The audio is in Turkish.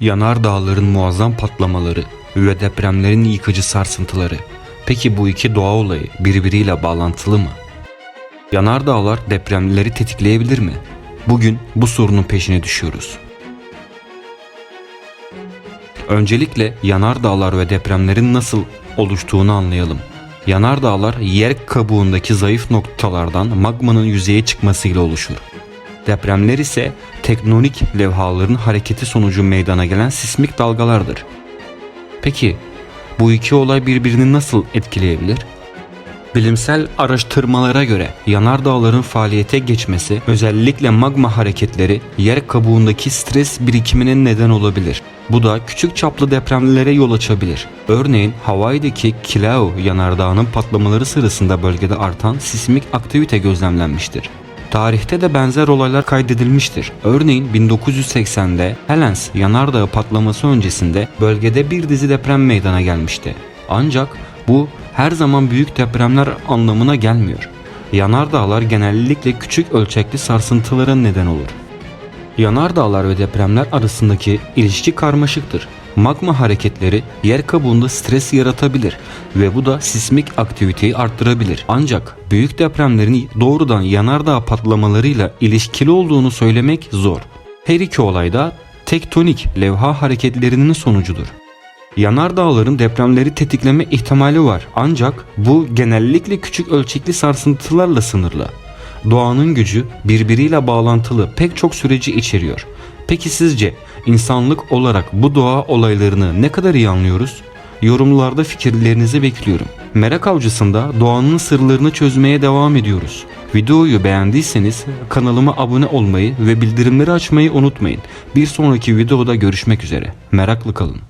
Yanar dağların muazzam patlamaları ve depremlerin yıkıcı sarsıntıları. Peki bu iki doğa olayı birbiriyle bağlantılı mı? Yanar dağlar depremleri tetikleyebilir mi? Bugün bu sorunun peşine düşüyoruz. Öncelikle yanar dağlar ve depremlerin nasıl oluştuğunu anlayalım. Yanar dağlar yer kabuğundaki zayıf noktalardan magmanın yüzeye çıkmasıyla oluşur. Depremler ise tektonik levhaların hareketi sonucu meydana gelen sismik dalgalardır. Peki bu iki olay birbirini nasıl etkileyebilir? Bilimsel araştırmalara göre yanardağların faaliyete geçmesi özellikle magma hareketleri yer kabuğundaki stres birikiminin neden olabilir. Bu da küçük çaplı depremlere yol açabilir. Örneğin Hawaii'deki Kilauea yanardağının patlamaları sırasında bölgede artan sismik aktivite gözlemlenmiştir. Tarihte de benzer olaylar kaydedilmiştir. Örneğin 1980'de Helens yanardağı patlaması öncesinde bölgede bir dizi deprem meydana gelmişti. Ancak bu her zaman büyük depremler anlamına gelmiyor. Yanardağlar genellikle küçük ölçekli sarsıntılara neden olur. Yanardağlar ve depremler arasındaki ilişki karmaşıktır. Magma hareketleri yer kabuğunda stres yaratabilir ve bu da sismik aktiviteyi arttırabilir. Ancak büyük depremlerin doğrudan yanardağ patlamalarıyla ilişkili olduğunu söylemek zor. Her iki olay da tektonik levha hareketlerinin sonucudur. Yanardağların depremleri tetikleme ihtimali var ancak bu genellikle küçük ölçekli sarsıntılarla sınırlı. Doğanın gücü birbiriyle bağlantılı pek çok süreci içeriyor. Peki sizce insanlık olarak bu doğa olaylarını ne kadar iyi anlıyoruz? Yorumlarda fikirlerinizi bekliyorum. Merak avcısında doğanın sırlarını çözmeye devam ediyoruz. Videoyu beğendiyseniz kanalıma abone olmayı ve bildirimleri açmayı unutmayın. Bir sonraki videoda görüşmek üzere. Meraklı kalın.